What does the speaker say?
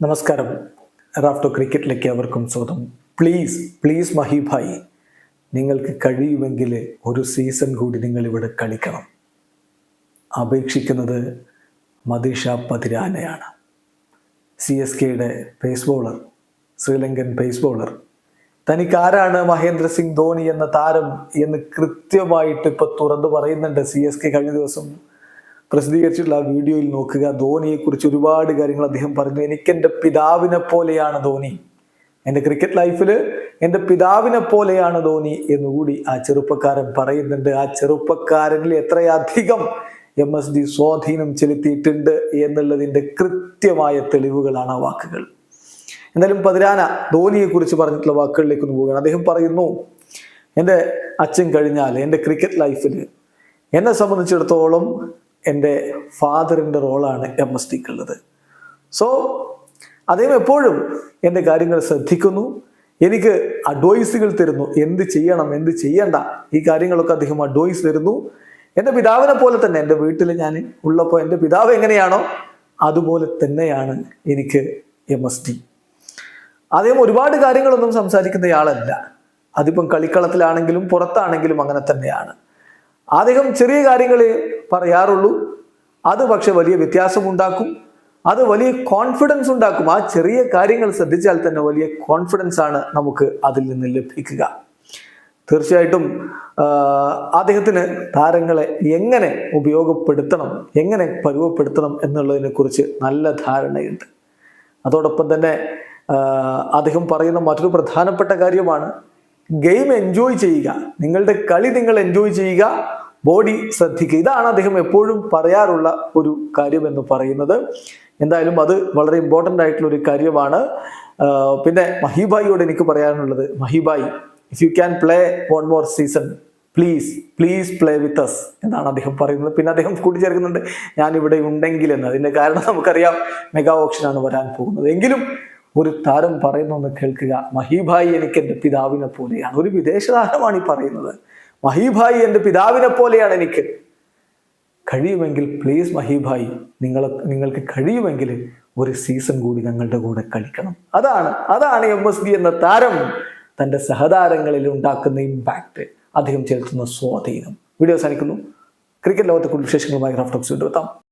നമസ്കാരം. റാഫ്റ്റോ ക്രിക്കറ്റിലേക്ക് അവർക്കും സ്വാഗതം. പ്ലീസ് പ്ലീസ് മഹിഭായി നിങ്ങൾക്ക് കഴിയുമെങ്കിൽ ഒരു സീസൺ കൂടി നിങ്ങളിവിടെ കളിക്കണം. അപേക്ഷിക്കുന്നത് മതിഷ പതിരാനയാണ്. സി എസ് കെയുടെ pace bowler Sri Lankan pace bowler തനിക്ക് ആരാണ് മഹേന്ദ്ര സിംഗ് ധോണി എന്ന താരം എന്ന് കൃത്യമായിട്ട് ഇപ്പൊ തുറന്നു പറയുന്നുണ്ട് സി എസ് കെ കഴിഞ്ഞ ദിവസം. പ്രസിദ്ധീകരിച്ചിട്ടുള്ള ആ വീഡിയോയിൽ നോക്കുക. ധോണിയെ കുറിച്ച് ഒരുപാട് കാര്യങ്ങൾ അദ്ദേഹം പറഞ്ഞു. എനിക്ക് എന്റെ പിതാവിനെ പോലെയാണ് ധോണി. എന്റെ ക്രിക്കറ്റ് ലൈഫിൽ എന്റെ പിതാവിനെ പോലെയാണ് ധോണി എന്നുകൂടി ആ ചെറുപ്പക്കാരൻ പറയുന്നുണ്ട്. ആ ചെറുപ്പക്കാരനിൽ എത്രയധികം എം എസ് ഡി സ്വാധീനം ചെലുത്തിയിട്ടുണ്ട് എന്നുള്ളതിന്റെ കൃത്യമായ തെളിവുകളാണ് ആ വാക്കുകൾ. എന്തായാലും പതിരാന ധോണിയെ കുറിച്ച് പറഞ്ഞിട്ടുള്ള വാക്കുകളിലേക്ക് ഒന്ന് പോവുകയാണ്. അദ്ദേഹം പറയുന്നു എന്റെ അച്ഛൻ കഴിഞ്ഞാൽ എന്റെ ക്രിക്കറ്റ് ലൈഫിൽ എന്നെ സംബന്ധിച്ചിടത്തോളം എന്റെ ഫാദറിന്റെ റോളാണ് എം എസ് ഡിക്കുള്ളത് സോ അദ്ദേഹം എപ്പോഴും എന്റെ കാര്യങ്ങൾ ശ്രദ്ധിക്കുന്നു. എനിക്ക് അഡ്വൈസുകൾ തരുന്നു. എന്ത് ചെയ്യണം എന്ത് ചെയ്യണ്ട ഈ കാര്യങ്ങളൊക്കെ അദ്ദേഹം അഡ്വൈസ് തരുന്നു. എന്റെ പിതാവിനെ പോലെ തന്നെ എന്റെ വീട്ടിൽ ഞാൻ ഉള്ളപ്പോൾ എന്റെ പിതാവ് എങ്ങനെയാണോ അതുപോലെ തന്നെയാണ് എനിക്ക് എം എസ് ടി. അദ്ദേഹം ഒരുപാട് കാര്യങ്ങളൊന്നും സംസാരിക്കുന്നയാളല്ല അതിപ്പം കളിക്കളത്തിലാണെങ്കിലും പുറത്താണെങ്കിലും അങ്ങനെ തന്നെയാണ്. അദ്ദേഹം ചെറിയ കാര്യങ്ങൾ പറയാറുള്ളൂ. അത് പക്ഷെ വലിയ വ്യത്യാസമുണ്ടാക്കും. അത് വലിയ കോൺഫിഡൻസ് ഉണ്ടാക്കും. ആ ചെറിയ കാര്യങ്ങൾ ശ്രദ്ധിച്ചാൽ തന്നെ വലിയ കോൺഫിഡൻസ് ആണ് നമുക്ക് അതിൽ നിന്ന് ലഭിക്കുക. തീർച്ചയായിട്ടും അദ്ദേഹത്തിന് താരങ്ങളെ എങ്ങനെ ഉപയോഗപ്പെടുത്തണം എങ്ങനെ പരുവപ്പെടുത്തണം എന്നുള്ളതിനെ കുറിച്ച് നല്ല ധാരണയുണ്ട്. അതോടൊപ്പം തന്നെ അദ്ദേഹം പറയുന്ന മറ്റൊരു പ്രധാനപ്പെട്ട കാര്യമാണ് ഗെയിം എൻജോയ് ചെയ്യുക. നിങ്ങളുടെ കളി നിങ്ങൾ എൻജോയ് ചെയ്യുക. ബോഡി ശ്രദ്ധിക്കുക. ഇതാണ് അദ്ദേഹം എപ്പോഴും പറയാറുള്ള ഒരു കാര്യം എന്ന് പറയുന്നത്. എന്തായാലും അത് വളരെ ഇമ്പോർട്ടന്റ് ആയിട്ടുള്ള ഒരു കാര്യമാണ്. പിന്നെ മഹിബായിയോട് എനിക്ക് പറയാനുള്ളത് Mahibhai if you can play one more season please please play with us എന്നാണ് അദ്ദേഹം പറയുന്നത്. പിന്നെ അദ്ദേഹം കൂട്ടിച്ചേർക്കുന്നുണ്ട് ഞാൻ ഇവിടെ ഉണ്ടെങ്കിൽ എന്ന്. അതിന്റെ കാരണം നമുക്കറിയാം മെഗാ ഓപ്ഷനാണ് വരാൻ പോകുന്നത്. എങ്കിലും ഒരു താരം പറയുന്നൊന്ന് കേൾക്കുക മഹിബായി എനിക്ക് എന്റെ പിതാവിനെ പോലെയാണ്. ഒരു വിദേശ താരമാണ് ഈ പറയുന്നത്. മഹീഭായി എന്റെ പിതാവിനെ പോലെയാണ് എനിക്ക്. കഴിയുമെങ്കിൽ പ്ലീസ് മഹീഭായി നിങ്ങൾ നിങ്ങൾക്ക് കഴിയുമെങ്കിൽ ഒരു സീസൺ കൂടി ഞങ്ങളുടെ കൂടെ കളിക്കണം. അതാണ് അതാണ് എം എസ് ഡി എന്ന താരം. തന്റെ സഹതാരങ്ങളിൽ ഉണ്ടാക്കുന്ന ഇമ്പാക്റ്റ് അദ്ദേഹം ചെലുത്തുന്ന സ്വാധീനം. വീഡിയോ അവസാനിക്കുന്നു. ക്രിക്കറ്റ് ലോകത്തെ കൂടുതൽ വിശേഷങ്ങളുമായി ക്രാഫ്റ്റോക്സ് കൊണ്ടുവെത്താം